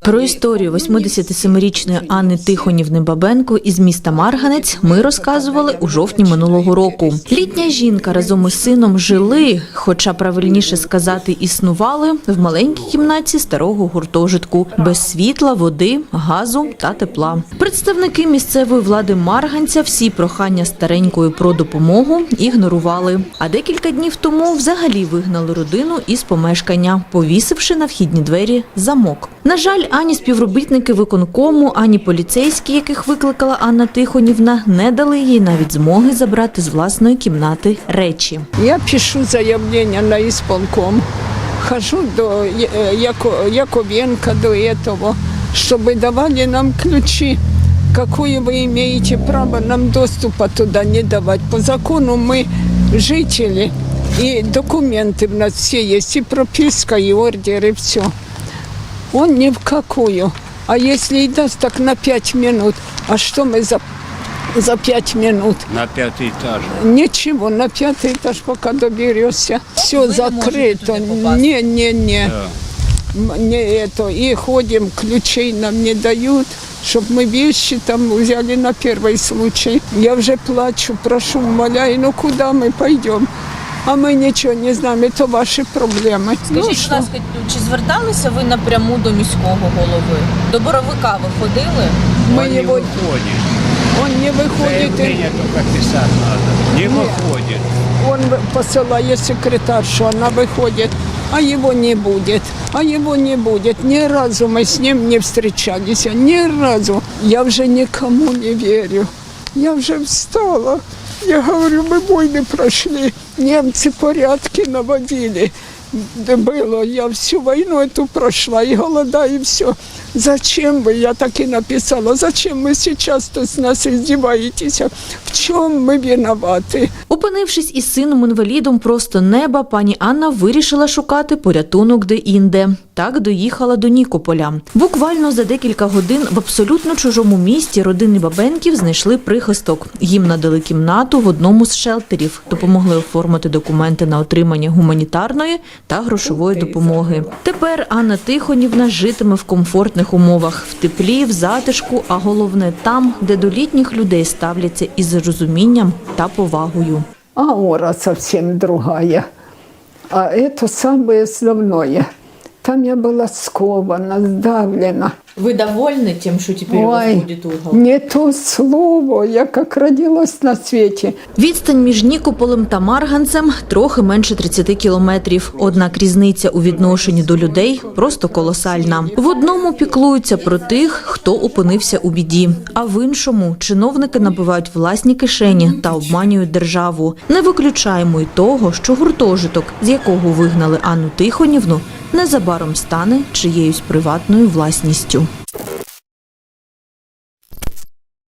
Про історію 87-річної Анни Тихонівни Бабенко із міста Марганець ми розказували у жовтні минулого року. Літня жінка разом із сином жили, хоча правильніше сказати, існували в маленькій кімнаті старого гуртожитку без світла, води, газу та тепла. Представники місцевої влади Марганця всі прохання старенької про допомогу ігнорували. А декілька днів тому взагалі вигнали родину із помешкання, повісивши на вхідні двері замок. На жаль, ані співробітники виконкому, ані поліцейські, яких викликала Анна Тихонівна, не дали їй навіть змоги забрати з власної кімнати речі. Я пишу заявление на исполком. Хожу до э, Яко- Яковенко, до этого, чтобы давали нам ключи. Какое вы имеете право нам доступа туда не давать? По закону мы жители, и документы у нас все есть, и прописка, и ордер, и все. Он ни в какую. А если и даст, так на пять минут. А что мы за, за пять минут? на пятый этаж. Ничего, на пятый этаж пока доберешься. Все закрыто. Не, не, не. Да. Не это. И ходим, ключей нам не дают, чтобы мы вещи там взяли на первый случай. Я уже плачу, прошу, умоляю, ну куда мы пойдем? А мы ничего не знаем, это ваши проблемы. Скажіть, будь что? ласка, чи зверталися ви напряму до міського голови? До Боровика ви ходили? мы Он не его, выходит. он не выходит, и Заявление только писать надо. Не выходит. он посылает секретаршу, она выходит, а его не будет, а его не будет. Ни разу мы с ним не встречались, ни разу. Я уже никому не верю. Я уже встала. Я говорю, мы войны прошли, немцы порядки наводили. Да было, я всю войну эту прошла, и голода, и все. Зачем вы, я так и написала, зачем вы сейчас тут с нас издеваетесь? В чем мы виноваты? Опинившись із сином інвалідом просто неба, пані Анна вирішила шукати порятунок де-інде. Так доїхала до Нікополя. Буквально за декілька годин в абсолютно чужому місті родини Бабенків знайшли прихисток. Їм надали кімнату в одному з шелтерів, допомогли оформити документи на отримання гуманітарної та грошової допомоги. Тепер Анна Тихонівна житиме в комфортних умовах, в теплі, в затишку, а головне там, де до літніх людей ставляться із розумінням та повагою. аура совсем другая. А это самое основное. Там я была скована, сдавлена. Ви довольні тим, що тепер Ой, не то слово, я как родилась на свете. Відстань між Нікополем та Марганцем трохи менше 30 кілометрів. Однак різниця у відношенні до людей просто колосальна. В одному піклуються про тих, хто опинився у біді, а в іншому чиновники набивають власні кишені та обманюють державу. Не виключаємо й того, що гуртожиток, з якого вигнали Анну Тихонівну, незабаром стане чиєюсь приватною власністю.